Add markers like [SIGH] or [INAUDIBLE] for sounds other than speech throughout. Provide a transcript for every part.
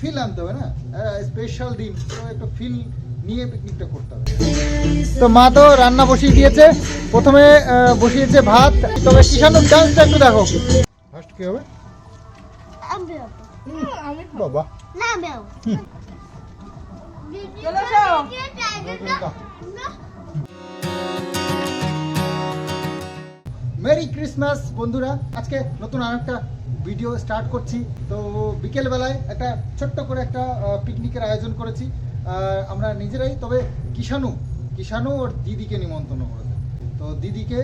Feel আনতে হবে না। স্পেশাল দিন তো একটু ফিল নিয়ে পিকনিকটা করতে হবে। তো মা তো রান্না বসিয়ে দিয়েছে। প্রথমে বসিয়েছে ভাত। তবে কিষানুর ডান্সটা একটু দেখো। ফার্স্ট কি হবে? বাবা। মেরি ক্রিসমাস বন্ধুরা। আজকে নতুন আরেকটা ভিডিও স্টার্ট করছি। তো বিকেল বেলায় একটা ছোট্ট করে একটা পিকনিকের আয়োজন করেছি। আমরা নিজেরাই, তবে কিষানু কিষানু ওর দিদিকে নিমন্ত্রণ করেছে। তো দিদিকে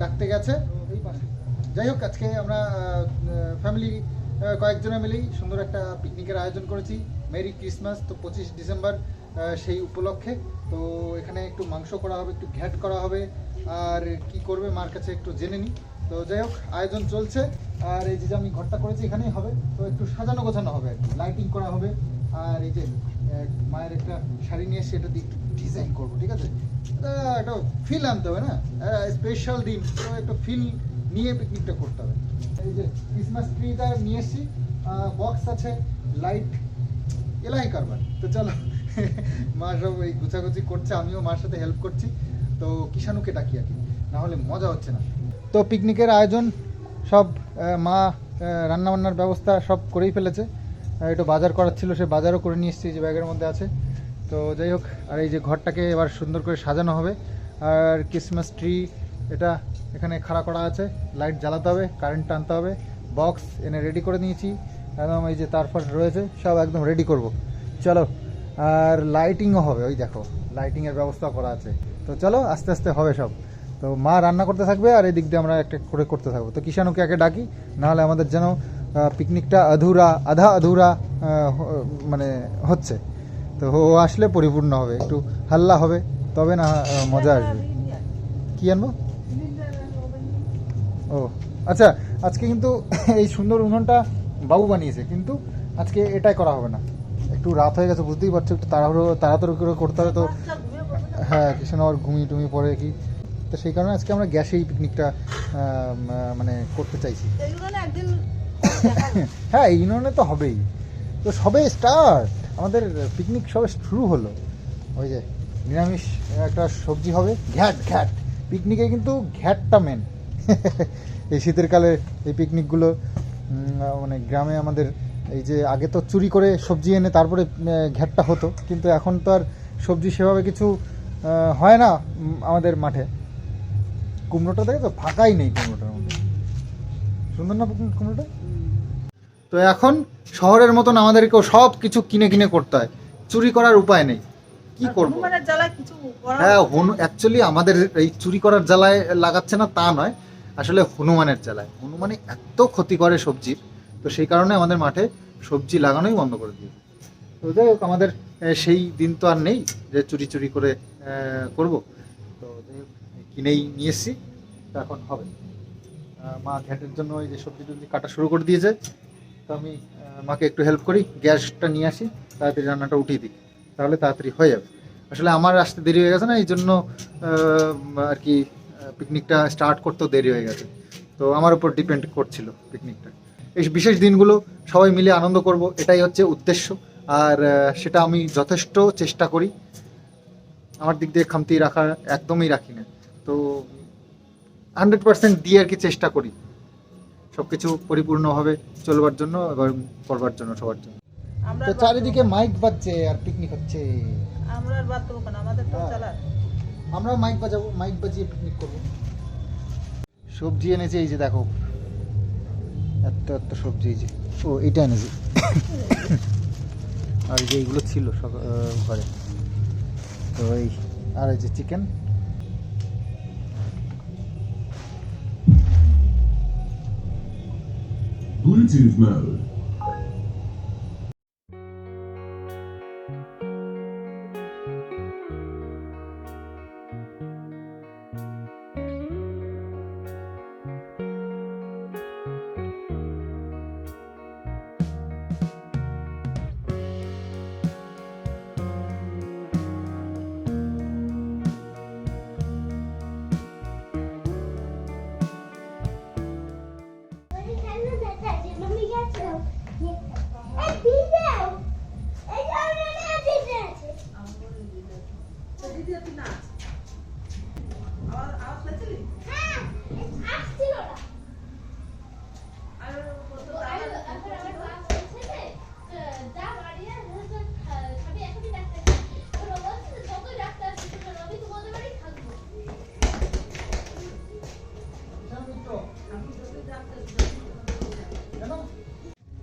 ডাকতে গেছে। যাই হোক, আজকে আমরা ফ্যামিলি কয়েকজনে মিলেই সুন্দর একটা পিকনিকের আয়োজন করেছি। মেরি ক্রিসমাস তো পঁচিশ ডিসেম্বর সেই উপলক্ষে। তো এখানে একটু মাংস করা হবে, একটু ঘ্যাট করা হবে। আর কি করবে, মার কাছে একটু জেনে নিই তো যাই হোক, আয়োজন চলছে। আর এই যে আমি ঘরটা করেছি এখানেই হবে, তো একটু সাজানো গোছানো হবে আর লাইটিং করা হবে, আর এই যে মায়ের একটা শাড়ি নিয়ে এসে এটা দিয়ে একটু ডিজাইন করব, ঠিক আছে? একটা ফিল আনতে হবে না? স্পেশাল দিন, তো একটা ফিল নিয়ে পিকনিকটা করতে হবে। এই যে ক্রিসমাস ট্রিটা নিয়ে এসেছি বক্স আছে লাইট এলাই কারবার। তো চলো, [LAUGHS] মা সব এই গুছাগুছি করছে, আমিও মার সাথে হেল্প করছি। তো কিষানুকে ডাকি আর কি, না হলে মজা হচ্ছে না। তো পিকনিকের আয়োজন সব মা রান্না বান্নার ব্যবস্থা সব করেই ফেলেছে। একটু বাজার করার ছিল, সে বাজারও করে নিয়ে এসেছি যে ব্যাগের মধ্যে আছে। তো যাই হোক, আর এই যে ঘরটাকে এবার সুন্দর করে সাজানো হবে। আর ক্রিসমাস ট্রি এটা এখানে খাড়া করা আছে। লাইট জ্বালাতে হবে কারেন্ট টানতে হবে। বক্স এনে রেডি করে নিয়েছি। একদম এই যে তারপর রয়েছে, সব একদম রেডি করব। চলো, আর লাইটিংও হবে, ওই দেখো লাইটিংয়ের ব্যবস্থা করা আছে। তো চলো, আস্তে আস্তে হবে সব। তো মা রান্না করতে থাকবে আর এই দিক দিয়ে আমরা একটা করে করতে থাকব। তো কিষানুকে একে ডাকি নাহলে আমাদের যেন পিকনিকটা আধুরা আধা আধুরা মানে হচ্ছে। তো ও আসলে পরিপূর্ণ হবে একটু হাল্লা হবে তবে না মজা আসবে। কি আনব? ও আচ্ছা আজকে কিন্তু [LAUGHS] এই সুন্দর উনুনটা বাবু বানিয়েছে কিন্তু আজকে এটাই করা হবে না। একটু রাত হয়ে গেছে বুঝতেই পারছ একটু তাড়াহুড়ো তাড়াতাড়ি করে করতে হবে তো। হ্যাঁ কিষান আবার ঘুমিয়ে টুমিয়ে পরে কি? তো সেই কারণে আজকে আমরা গ্যাসেই পিকনিকটা মানে করতে চাইছি। [LAUGHS] হ্যাঁ এই উনুনে তো হবেই। তো সবে স্টার্ট আমাদের পিকনিক সবে শুরু হলো। ওই যে নিরামিষ একটা সবজি হবে ঘ্যাট ঘ্যাট। পিকনিকে কিন্তু ঘ্যাটটা মেন [LAUGHS] এই শীতের কালে এই পিকনিকগুলো মানে গ্রামে আমাদের এই যে আগে তো চুরি করে সবজি এনে তারপরে ঘ্যাটটা হতো। কিন্তু এখন তো আর সবজি সেভাবে কিছু হয় না আমাদের মাঠে। কুমড়োটা দেখে তো ফাঁকাই নেই কুমড়োটার মধ্যে। সুন্দর না কুমড়োটা? তো এখন শহরের মতন আমাদেরকেও সব কিছু কিনে কিনে করতে হয়। চুরি করার উপায় নেই। কি করব? হ্যাঁ হনু অ্যাকচুয়ালি আমাদের এই চুরি করার জ্বালায় লাগাচ্ছে না তা নয়। আসলে হনুমানের জ্বালায়। হনুমানে এত ক্ষতি করে সবজির তো সেই কারণে আমাদের মাঠে সবজি লাগানোই বন্ধ করে দিয়েছে। তো যাই হোক আমাদের সেই দিন তো আর নেই যে চুরি চুরি করে করব। কিনেই নিয়ে এসেছি এখন হবে। মা ঘ্যাটের জন্য ওই যে সবজি টবজি কাটা শুরু করে দিয়েছে। তো আমি মাকে একটু হেল্প করি, গ্যাসটা নিয়ে আসি, তাড়াতাড়ি রান্নাটা উঠিয়ে দিই, তাহলে তাড়াতাড়ি হয়ে যাবে। আসলে আমার আসতে দেরি হয়ে গেছে না, এই জন্য আর কি পিকনিকটা স্টার্ট করতেও দেরি হয়ে গেছে। তো আমার উপর ডিপেন্ড করছিল পিকনিকটা এই বিশেষ দিনগুলো সবাই মিলে আনন্দ করব, এটাই হচ্ছে উদ্দেশ্য। আর সেটা আমি যথেষ্ট চেষ্টা করি। আমার দিক দিয়ে খামতি রাখা একদমই রাখি না। তো হান্ড্রেড পার্সেন্ট দিয়ে আর কি চেষ্টা করি। সব কিছু পরিপূর্ণভাবে চলবার জন্য এবং করবার জন্য সবার জন্য। তো চারিদিকে মাইক বাজছে আর পিকনিক হচ্ছে। আমরা আর বাদ দেবো কেন আমাদের তো হ্যাঁ। চালায় আমরা মাইক বাজাবো মাইক বাজিয়ে পিকনিক করব। সবজি এনেছে এই যে দেখো। এত এত সবজি এই যে। ও এটা এনেছি। আর যে এইগুলো ছিল সব ঘরে। তো এই আর এই যে চিকেন Bluetooth mode.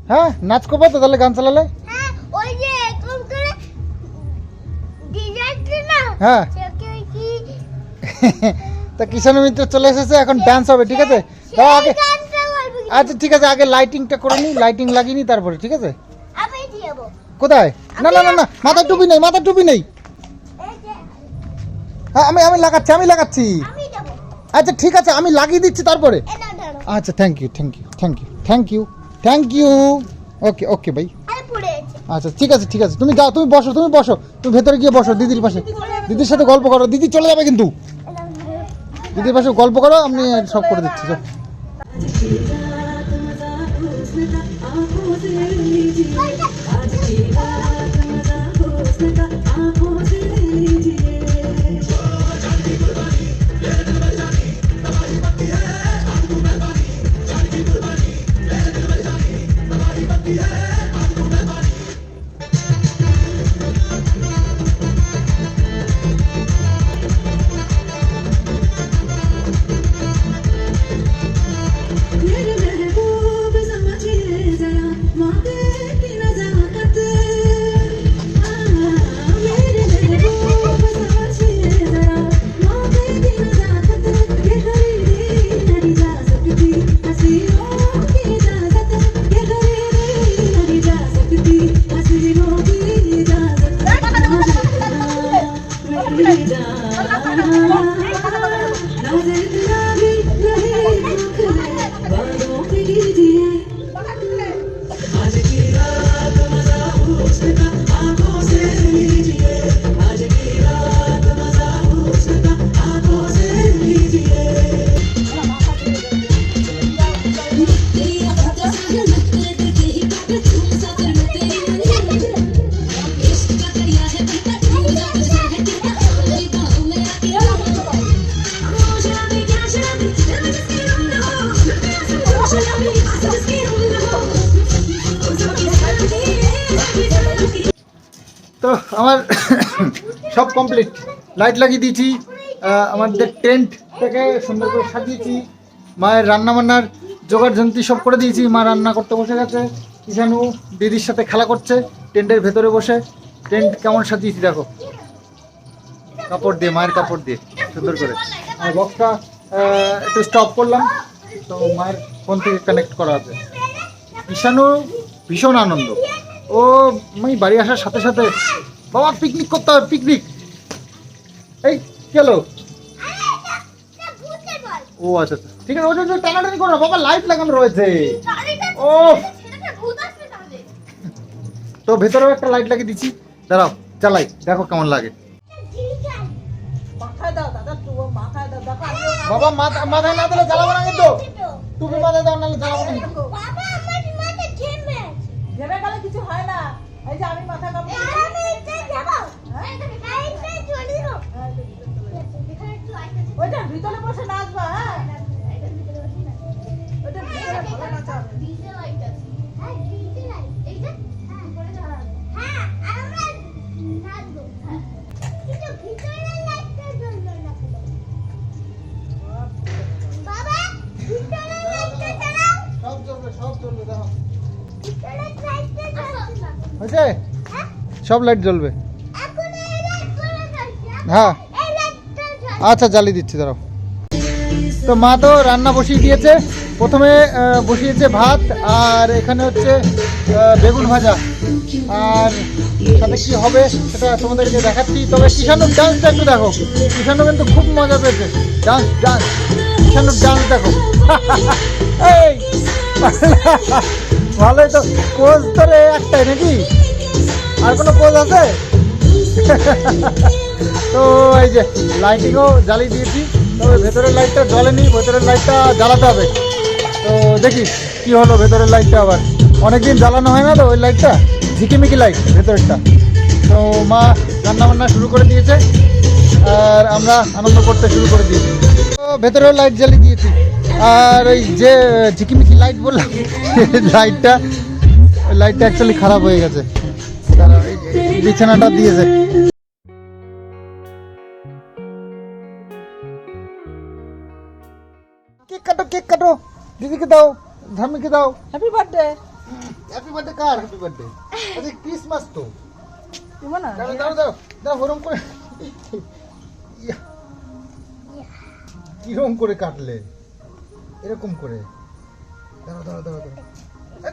হ্যাঁ নাচ করব তো তাহলে গান চালালে? হ্যাঁ হ্যাঁ। [LAUGHS] তা কিষাণ মিত্র চলে এসেছে এখন ডান্স হবে ঠিক আছে? আগে? আচ্ছা ঠিক আছে আগে লাইটিংটা করে নি লাইটিং লাগিয়ে নি তারপরে ঠিক আছে? কোথায়? না না না না মাথার টুপি নেই মাথার টুপি নেই। হ্যাঁ আমি আমি লাগাচ্ছি আমি লাগাচ্ছি। আচ্ছা ঠিক আছে আমি লাগিয়ে দিচ্ছি তারপরে। আচ্ছা thank you thank you thank you thank you thank you okay okay ভাই আরে পড়ে আছে আচ্ছা ঠিক আছে ঠিক আছে তুমি যাও তুমি বসো তুমি বসো তুমি ভেতরে গিয়ে বসো দিদির পাশে দিদির সাথে গল্প করো দিদি চলে যাবে কিন্তু দিদির পাশে গল্প করো আমি সব করে দিচ্ছি যাও। Kenapa? তো আমার সব কমপ্লিট লাইট লাগিয়ে দিয়েছি আমাদের টেন্ট থেকে সুন্দর করে সাজিয়েছি, মায়ের রান্না বান্নার জোগাড় যন্ত্রী সব করে দিয়েছি, মা রান্না করতে বসে গেছে ইশানু দিদির সাথে খেলা করছে টেন্টের ভেতরে বসে টেন্ট কেমন সাজিয়েছি দেখো। কাপড় দিয়ে, মায়ের কাপড় দিয়ে, সুন্দর করে। আর বক্সটা একটু স্টপ করলাম, তো মায়ের ফোন থেকে কানেক্ট করা আছে। ঈশানু ভীষণ আনন্দ। ও, আমি বাড়ি আসার সাথে সাথে বাবা পিকনিক করতে হবে পিকনিক এই গেল ও আচ্ছা আচ্ছা। ঠিক আছে ওটা টানাটানি করো বাবা লাইট লাগানো রয়েছে। ও তো ভেতরেও একটা লাইট লাগিয়ে দিচ্ছি। দাঁড়াও, চালাই, দেখো কেমন লাগে। বাবা মাথা মাথায় না দিলে জ্বালাবো না কিন্তু। তুমি মাথায় দাও, নাহলে জ্বালাবো না কিন্তু। বাবা আমার মাথা ঘেমে আছে ভেবে গেলে কিছু হয় না। এই যে আমি মাথা কাপড় এখানে একটু আইতে ওইটা ভিতরে বসে নাচবা হ্যাঁ? ওইটা ভিতরে ভালো নাচাবে সব লাইট জ্বলবে। হ্যাঁ। আচ্ছা জ্বালিয়ে দিচ্ছি দাঁড়াও। তো মা তো রান্না বসিয়ে দিয়েছে। প্রথমে বসিয়েছে ভাত আর এখানে হচ্ছে বেগুন ভাজা। আর সাথে কি হবে সেটা তোমাদেরকে দেখাচ্ছি। তবে কিষানুর ডান্সটা একটু দেখো। কিষানু কিন্তু খুব মজা পেয়েছে। ডান্স ডান্স কিষানুর ডান্স দেখো। [LAUGHS] এই! [LAUGHS] ভালোই তো। পোজ ধরে একটাই নাকি? আর কোনো পোজ আছে? তো এই যে লাইটিংও জ্বালিয়ে দিয়েছি। তবে ভেতরের লাইটটা জ্বলেনি, ভেতরের লাইটটা জ্বালাতে হবে। তো দেখি কি হলো ভেতরের লাইটটা আবার। অনেকদিন জ্বালানো হয় না তো ওই লাইটটা ঝিকিমিকি লাইট ভেতরেরটা তো মা রান্না বান্না শুরু করে দিয়েছে, আর আমরা আনন্দ করতে শুরু করে দিয়েছি। তো ভেতরেও লাইট জ্বালিয়ে দিয়েছি। আর ওই যে ঝিকিমিকি লাইট বললাম লাইটটা লাইটটা অ্যাকচুয়ালি খারাপ হয়ে গেছে। বিছানাটা দিয়েছে কেক কাটো কেক কাটো। দিদিকে দাও ধামিকে দাও। হ্যাপি বার্থডে হ্যাপি বার্থডে কার হ্যাপি বার্থডে আচ্ছা ক্রিসমাস তো। তুমি না। দাঁড়াও দাঁড়াও দাঁড়াও দাঁড়াও ওরম করে। কিরম করে কাটলে? এরকম করে। দাঁড়াও দাঁড়াও দাঁড়াও দাঁড়াও।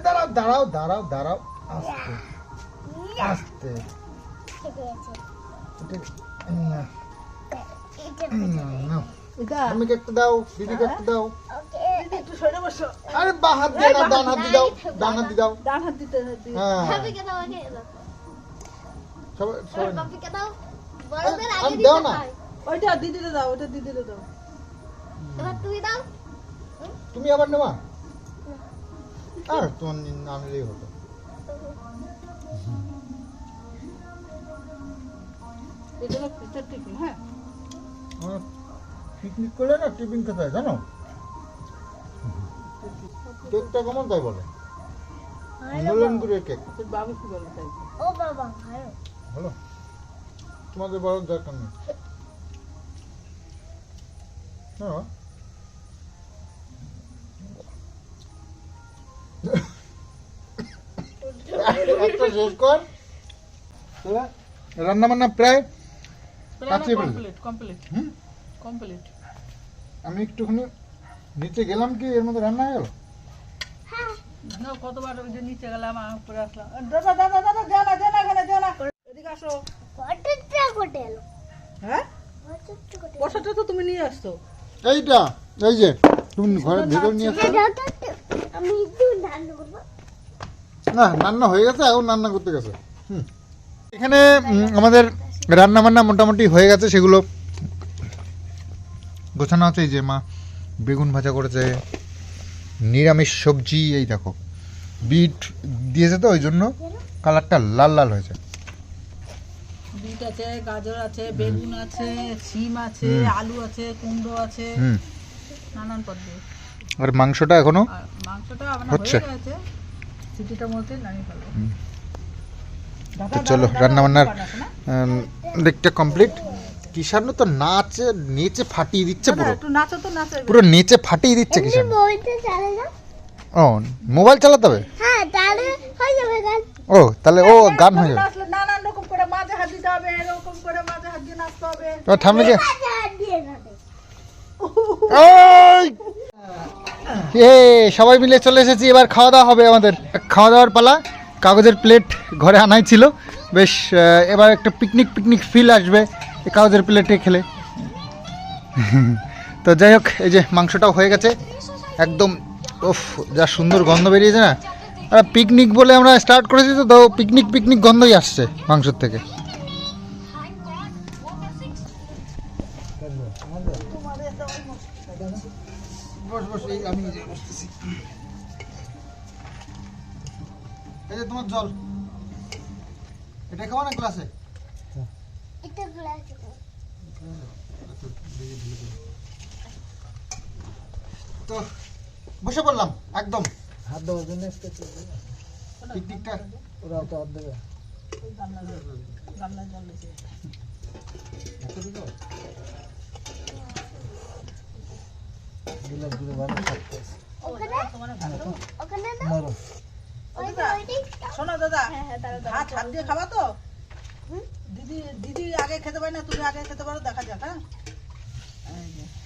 দাঁড়াও দাঁড়াও দাঁড়াও দাঁড়াও আস্তে। আস্তে। ঠিক আছে এটা না, এটা না, না। এটা তুমি দাও দিদিকে একটা দাও। ওকে একটু সরে বসো আরে বা হাত দিয়ে না ডান হাত দিয়ে দাও ডান হাত দিয়ে দাও। ডান হাত দিতে দিতে। হ্যাঁ। দাও আগে দাও সবাই সবাই দাও বড়দের আগে দাও না। ওইটা দিদিতে দাও ওইটা দিদিতে দাও এবার তুমি দাও। তুমি আবার নেওয়া আর তোমার নি- না নিলেই হতো পিঠের টিফিন হ্যাঁ? পিকনিক করলে না টিফিন খেতে হয় জানো? কেকটা কেমন তাই বলো? নলেন গুড়ের কেক। তোর বাবু কি বলে তাই? ও বাবা ভালো ভালো তোমাদের বড় দরকার নেই। হ্যাঁ [LAUGHS] একটা শেষ কর। রান্না বান্না প্রায় কাছে ফেলবে। কমপ্লিট কমপ্লিট হুম? কমপ্লিট আমি একটুখানি নিচে গেলাম কি এর মধ্যে রান্না হয়ে গেল? না কতবার ওই যে নিচে গেলাম উপরে আসলাম। দাদা দাদা দাদা যাও না যাও না এখানে যাও না। এদিকে আসো। কতটা হ্যাঁ? বসাটা তো তুমি নিয়ে আসতো এইটা এই যে তুমি ভেতর নিয়ে আসো আমি একটু রান্না করব। না রান্না হয়ে গেছে এখন রান্না করতে গেছে। হুম। এখানে আমাদের রান্না বান্না মোটামুটি হয়ে গেছে সেগুলো গোছানো আছে যে মা বেগুন ভাজা করেছে নিরামিষ সবজি এই দেখো। বিট দিয়েছে তো ওই জন্য কালারটা লাল লাল হয়েছে। বিট আছে গাজর আছে বেগুন আছে সিম আছে আলু আছে কুমড়ো আছে হুম। নানান পদ্ধতি আর মাংসটা এখনও মাংসটা হচ্ছে। সিটিটার মধ্যে নামিয়ে ফেলব। তো চলো দাদা, রান্না বান্নার দাদা, দিকটা কমপ্লিট কিষান্ন তো নাচে নেচে ফাটিয়ে দিচ্ছে পুরো। একটু নাচো তো নাচো পুরো নেচে ফাটিয়ে দিচ্ছে কিষান্ন বইতে চালে না? ও মোবাইল চালাতে হবে? হ্যাঁ তাহলে হয়ে যাবে গান। ও তাহলে ও গান হয়ে যাবে। নাচলে নানান রকম করে মাঝে হাত দিতে হবে এরকম করে মাঝে হাত দিয়ে নাচতে হবে। তোমার থামলে যে দিয়ে যাবে এই! এ সবাই মিলে চলে এসেছি এবার খাওয়া দাওয়া হবে আমাদের। খাওয়া দাওয়ার পালা। কাগজের প্লেট ঘরে আনাই ছিল। বেশ এবার একটা পিকনিক পিকনিক ফিল আসবে এই কাগজের প্লেটে খেলে। [LAUGHS] তো যাই হোক, এই যে মাংসটাও হয়ে গেছে। একদম ওফ যা সুন্দর গন্ধ বেরিয়েছে না। আর পিকনিক বলে আমরা স্টার্ট করেছি তো তো পিকনিক পিকনিক গন্ধই আসছে মাংসর থেকে। যে তোমার জল। এটা খাওয়া না গ্লাসে এটা গ্লাস তো বসে পড়লাম একদম। হাত দেওয়ার জন্য পিকনিকটা? ওরা তো হাত দেবে ওখানে? ওখানে শোনো দাদা হ্যাঁ হ্যাঁ হাত হাত দিয়ে খাবা তো? দিদি দিদি আগে খেতে পারে না তুমি আগে খেতে পারো দেখা যাক হ্যাঁ?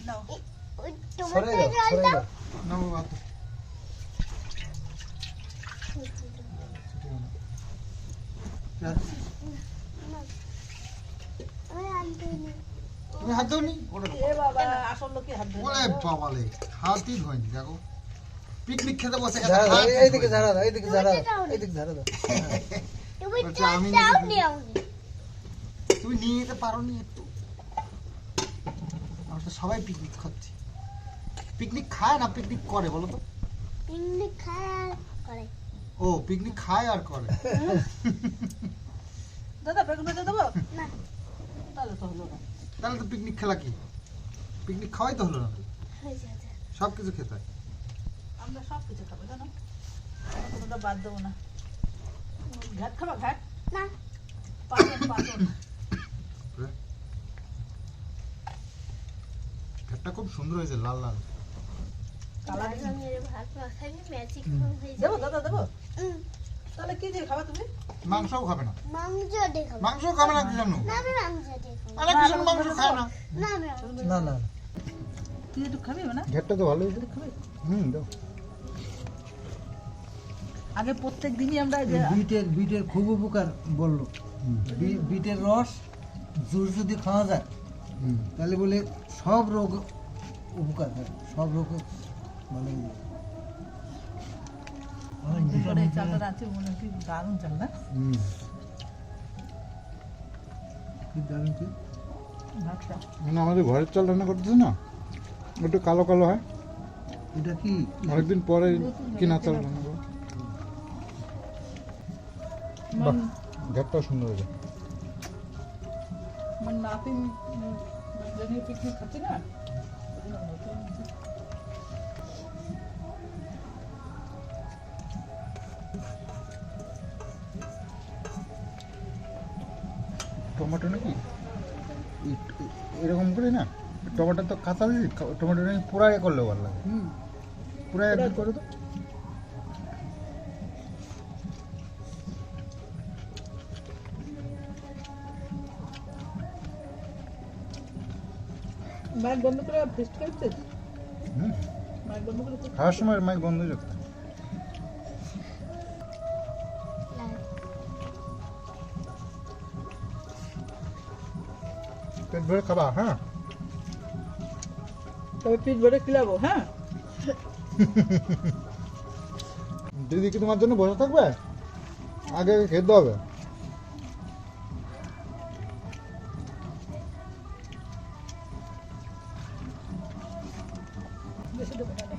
নাও। তুমি হাত বাবা আসল লোকে হাত ধরে ওরে বাবালে হাতই ধোয়নি দেখো। পিকনিক খেতে বসে গেছে ঝাড়া দাও হাতই এইদিকে ঝাড়া দাও এইদিকে ঝাড়া তুমি দাও দাও এইদিকে ঝাড়া দাও তুমি বলছে জল আমি দাও নাকি- তুমি নিয়ে যেতে পারো নি একটু। আমরা তো সবাই পিকনিক খাচ্ছি। পিকনিক খায় না পিকনিক করে বলো তো? পিকনিক খায় করে। ও পিকনিক খায় আর করে। দাদা বেগুন ভেজে দেবো না। তাহলে তো হলো না। তাহলে তো পিকনিক খেলা কি? পিকনিক খাওয়াই তো হলো না। হয়ে সব কিছু খেতে হয়। আমরা সব কিছু খাব জানো? আমরা কোনোটা বাদ দেবো না। ঘাট খাবা ঘাট না। পাচন পাচন ঘাটটা খুব সুন্দর হয়েছে লাল লাল। কালা ভাত রঙের ভাত মাখালে ম্যাজিক হয়ে দেবো দাদা দেবো? তাহলে কি দিয়ে খাবা তুমি? মাংসও খাবে না। মাংস দেখাবো মাংসও খাবে না কিষানু না আমি মাংস দেখাবো আরে কিষানু মাংস খায় না। না না না। তুই একটু খাবি না? ঘেরটা তো ভালোই একটু খাবি? হুম দাও। আগে প্রত্যেক দিনই আমরা যে বিটের বিটের খুব উপকার বলল। বিটের রস জুস যদি খাওয়া যায় হুম। তাহলে বলে সব রোগ উপকার হয় সব রোগ মানে দারুণ চাল না? হুম। দারুণ কি? মানে আমাদের ঘরের চাল রান্না করতেছে না। একটু কালো কালো হয়। এটা কি? অনেকদিন পরে কিনা চাল রান্না বাহ ঘরটাও সুন্দর হয়েছে। পিকনিক খাচ্ছি না? টমেটো নাকি? এরকম করে না? টমেটো তো কাঁচা দিয়েছি টমেটো নাকি পুরা এ করলেও ভালো লাগে। হুম। পুরা একদিন করে তো মাইক বন্ধ করে ফেস্ট করছিস মাইক বন্ধ করে খাওয়ার সময় মাইক বন্ধ পেট ভরে খাবা হ্যাঁ? তবে পিস ভরে খিলাবো হ্যাঁ? দিদি কি তোমার জন্য বসে থাকবে? আগে খেতে হবে। বেশি দেবো না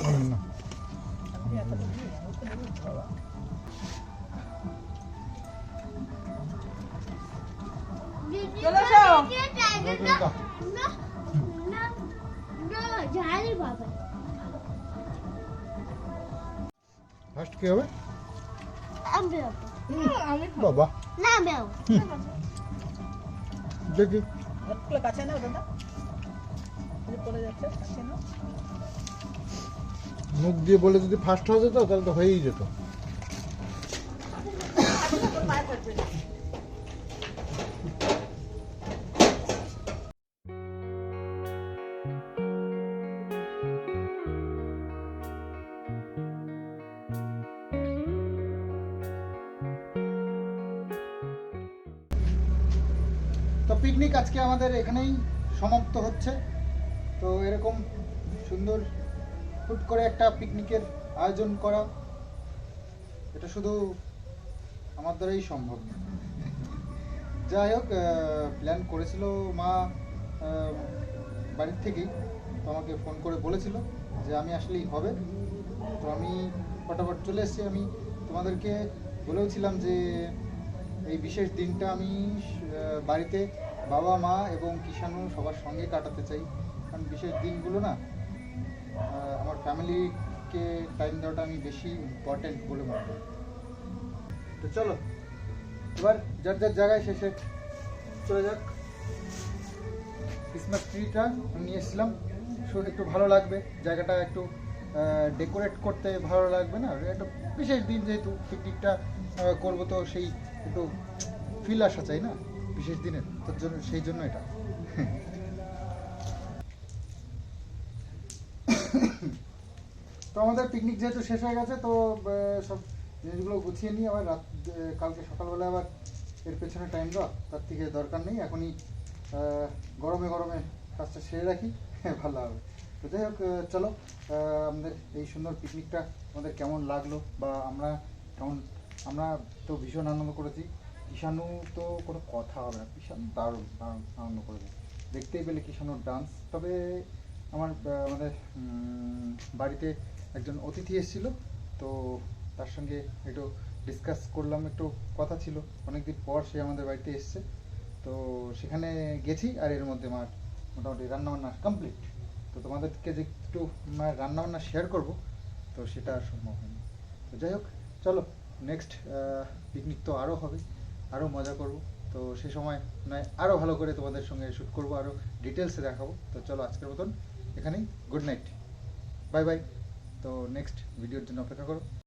হুম, না। আমি এত দেবো না, মুখ দিয়ে বলে যদি ফার্স্ট হয়ে যেত, তাহলে তো হয়েই যেত। তো পিকনিক আজকে আমাদের এখানেই সমাপ্ত হচ্ছে তো এরকম সুন্দর হুট করে একটা পিকনিকের আয়োজন করা। এটা শুধু আমার দ্বারাই সম্ভব যাই হোক প্ল্যান করেছিল মা বাড়ির থেকেই। তো আমাকে ফোন করে বলেছিল যে, আমি আসলেই হবে। তো আমি ফটাফট চলে এসেছি। আমি তোমাদেরকে বলেওছিলাম যে, এই বিশেষ দিনটা আমি বাড়িতে বাবা, মা এবং কিষাণু সবার সঙ্গে কাটাতে চাই। কারণ বিশেষ দিনগুলো না ফ্যামিলিকে টাইম দেওয়াটা আমি বেশি ইম্পর্টেন্ট বলে মনে করি। তো চলো, এবার যার যার জায়গায় শেষে চলে যাক। ক্রিসমাস ট্রিটা নিয়ে এসেছিলাম। একটু ভালো লাগবে, জায়গাটা একটু ডেকোরেট করতে ভালো লাগবে না? একটা বিশেষ দিন যেহেতু পিকনিকটা করব তো সেই একটু ফিল আসা চাই না? বিশেষ দিনের, তোর জন্য, সেই জন্য এটা। তো আমাদের পিকনিক যেহেতু শেষ হয়ে গেছে, তো সব জিনিসগুলো গুছিয়ে নিয়ে আবার রাত কালকে সকালবেলা আবার এর পেছনে টাইম দেওয়া তার থেকে দরকার নেই, এখনই গরমে গরমে কাজটা সেরে রাখি, [LAUGHS] ভালো হবে। তো যাই হোক চলো আমাদের এই সুন্দর পিকনিকটা আমাদের কেমন লাগল বা আমরা কেমন, আমরা তো ভীষণ আনন্দ করেছি। কিষাণু তো কোনো কথা হবে না কিষাণ দারুণ দারুণ আনন্দ করেছে। দেখতেই পেলে কিষাণুর ডান্স তবে আমার আমাদের বাড়িতে একজন অতিথি এসেছিল, তো তার সঙ্গে একটু ডিসকাস করলাম, একটু কথা ছিল। অনেকদিন পর সে আমাদের বাড়িতে এসছে। তো সেখানে গেছি আর এর মধ্যে আমার মোটামুটি রান্নাবান্না কমপ্লিট তো তোমাদেরকে যে একটু রান্নাবান্না শেয়ার করব, তো সেটা আর সম্ভব হয়নি। তো যাই হোক, চলো নেক্সট পিকনিক তো আরও হবে আরও মজা করব। তো সে সময় নয় আরও ভালো করে তোমাদের সঙ্গে শ্যুট করব আরও ডিটেলসে দেখাবো। তো চলো আজকের মতন এখানেই গুড নাইট বাই বাই তো নেক্সট ভিডিওর জন্য অপেক্ষা করো।